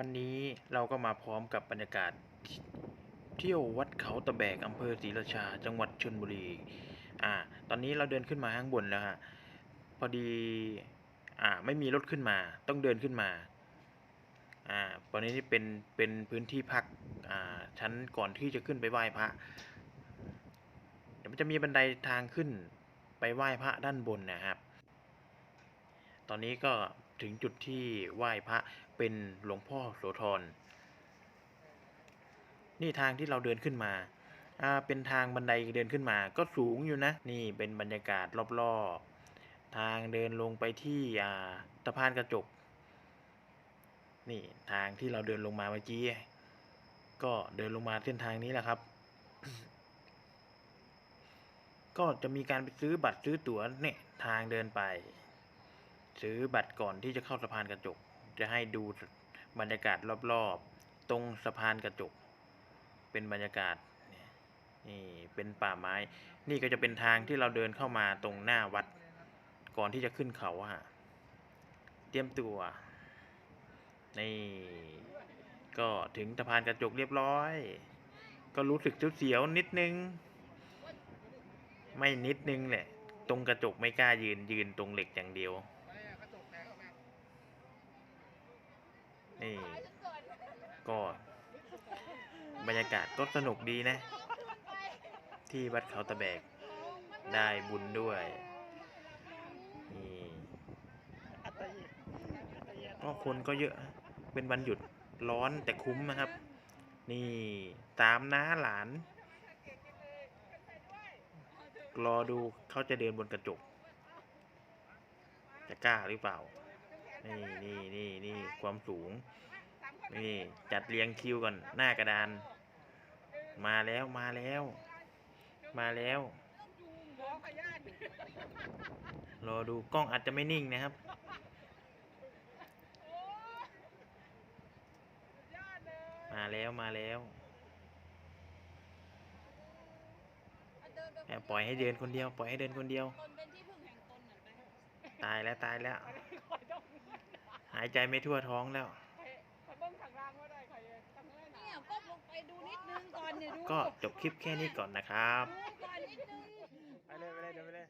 วันนี้เราก็มาพร้อมกับบรรยากาศ เที่ยววัดเขาตะแบกอำเภอศรีราชา จังหวัดชลบุรี อ่า ตอนนี้เราเดินขึ้นมาข้างบนแล้วฮะ พอดี อ่า ไม่มีรถขึ้นมา ต้องเดินขึ้นมา อ่า ตอนนี้นี่เป็น เป็นพื้นที่พัก อ่า ชั้นก่อนที่จะขึ้นไปไหว้พระ เดี๋ยวมันจะมีบันไดทางขึ้นไปไหว้พระด้านบนนะครับ ตอนนี้ก็ถึงจุดที่ไหว้พระเป็นหลวงพ่อโสธร นี่ทางที่เราเดินขึ้นมา อ่า เป็นทางบันไดเดินขึ้นมา ก็สูงอยู่นะ นี่เป็นบรรยากาศรอบๆ ทางเดินลงไปที่ อ่าสะพานกระจก นี่ทางที่เราเดินลงมาเมื่อกี้ ก็เดินลงมาเส้นทางนี้แหละครับ ก็จะมีการไปซื้อบัตรซื้อตั๋วเนี่ยทางเดินไป ซื้อบัตรก่อนที่จะเข้าสะพานกระจก จะให้ดูบรรยากาศรอบๆ ตรงสะพานกระจก เป็นบรรยากาศนี่เป็นป่าไม้ นี่ก็จะเป็นทางที่เราเดินเข้ามาตรงหน้าวัด ก่อนที่จะขึ้นเขาฮะเตรียมตัวนี่ก็ถึงสะพานกระจกเรียบร้อย ก็รู้สึกเสียวนิดนึง ไม่นิดนึงแหละ ตรงกระจกไม่กล้ายืนยืนตรงเหล็กอย่างเดียว นี่ ก็ บรรยากาศก็สนุกดีนะ ที่วัดเขาตะแบกได้บุญด้วยนี่ก็คนก็เยอะเป็นวันหยุดร้อนแต่คุ้มนะครับ นี่ตามน้าหลาน รอดูเขาจะเดินบนกระจก จะกล้าหรือเปล่า นี่นี่นี่นี่ความสูง นี่ จัดเรียงคิวก่อนหน้ากระดาน มาแล้วมาแล้ว มาแล้ว รอดูกล้องอาจจะไม่นิ่งนะครับ มาแล้วมาแล้วแอบปล่อยให้เดินคนเดียว ปล่อยให้เดินคนเดียวตนเป็นที่พึ่งแห่งตนน่ะไปตายแล้วตายแล้ว หายใจไม่ทั่วท้องแล้วเนี่ย ก้มลงไปดูนิดนึงก่อนเนี่ยดูก็จบคลิปแค่นี้ก่อนนะครับ ดูก่อนนิดนึง ไปเลยไปเลยเดี๋ยวไปเลย